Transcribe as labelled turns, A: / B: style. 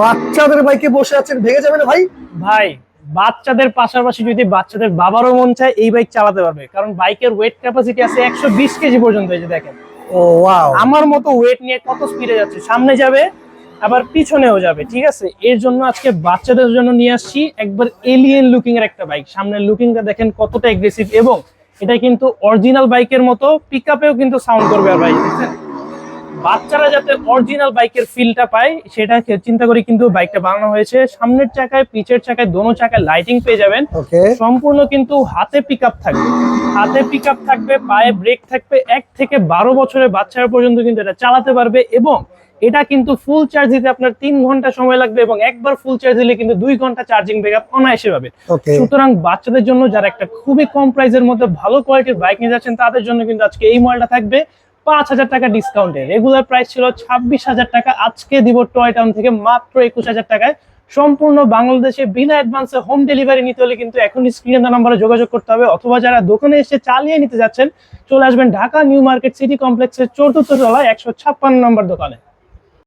A: বাচ্চাদের বাইকে বসে আছেন ভেঙে যাবে না ভাই?
B: ভাই বাচ্চাদের পাশাপাশি যদি বাচ্চাদের বাবারও মন চায় এই বাইক চালাতে পারবে। কারণ বাইকের ওয়েট ক্যাপাসিটি আছে একশো বিশ কেজি পর্যন্ত এই যে দেখেন।
A: ও ওয়াও
B: আমার মতো ওয়েট নিয়ে কত স্পিডে যাচ্ছে। সামনে যাবে আবার পিছনেও যাবে ঠিক আছে? এর জন্য আজকে বাচ্চাদের জন্য নিয়ে আসছি একবার এলিয়েন লুকিং এর একটা বাইক সামনের লুকিংটা দেখেন কতটা এগ্রেসিভ এবং এটা কিন্তু অরিজিনাল বাইকের মতো পিক আপেও কিন্তু সাউন্ড করবে আর ভাই দেখছেন? বাচ্চারা যাতে অরিজিনাল বাইকের ফিলটা পায় সেটা চিন্তা করে কিন্তু বাইকটা বানানো হয়েছে। সামনের চাকায় পিছের চাকায় দোনো চাকায় লাইটিং পেয়ে যাবেন। সম্পূর্ণ কিন্তু হাতে পিক থাকবে। হাতে পিক থাকবে পায়ে ব্রেক থাকবে এক থেকে বারো বছরের বাচ্চারা পর্যন্ত কিন্তু এটা চালাতে পারবে এবং এটা কিন্তু ফুল চার্জ দিতে আপনার তিন ঘণ্টা সময় লাগবে এবং একবার ফুল চার্জ দিলে কিন্তু দুই ঘণ্টা চার্জিং ব্যাক আপ অনায়াসে
A: ওকে
B: সুতরাং বাচ্চাদের জন্য যারা একটা খুবই কম প্রাইসের মধ্যে ভালো কোয়ালিটির বাইক নিয়ে যাচ্ছেন তাদের জন্য কিন্তু আজকে এই মডেলটা থাকবে। পাঁচ হাজার টাকা ডিসকাউন্টে রেগুলার প্রাইস ছিল ছাব্বিশ হাজার টাকা। আজকে দিব টয় টাউন থেকে মাত্র একুশ হাজার টাকায়। সম্পূর্ণ বাংলাদেশে বিনা অ্যাডভান্সে হোম ডেলিভারি নিতে হলে কিন্তু এখনই স্ক্রিনে দেওয়া নাম্বারে যোগাযোগ করতে হবে। অথবা যারা দোকানে এসে চালিয়ে নিতে যাচ্ছেন, চলে আসবেন ঢাকা নিউ মার্কেট সিটি কমপ্লেক্সের চতুর্থ তলায় একশো ছাপ্পান্ন নম্বর দোকানে।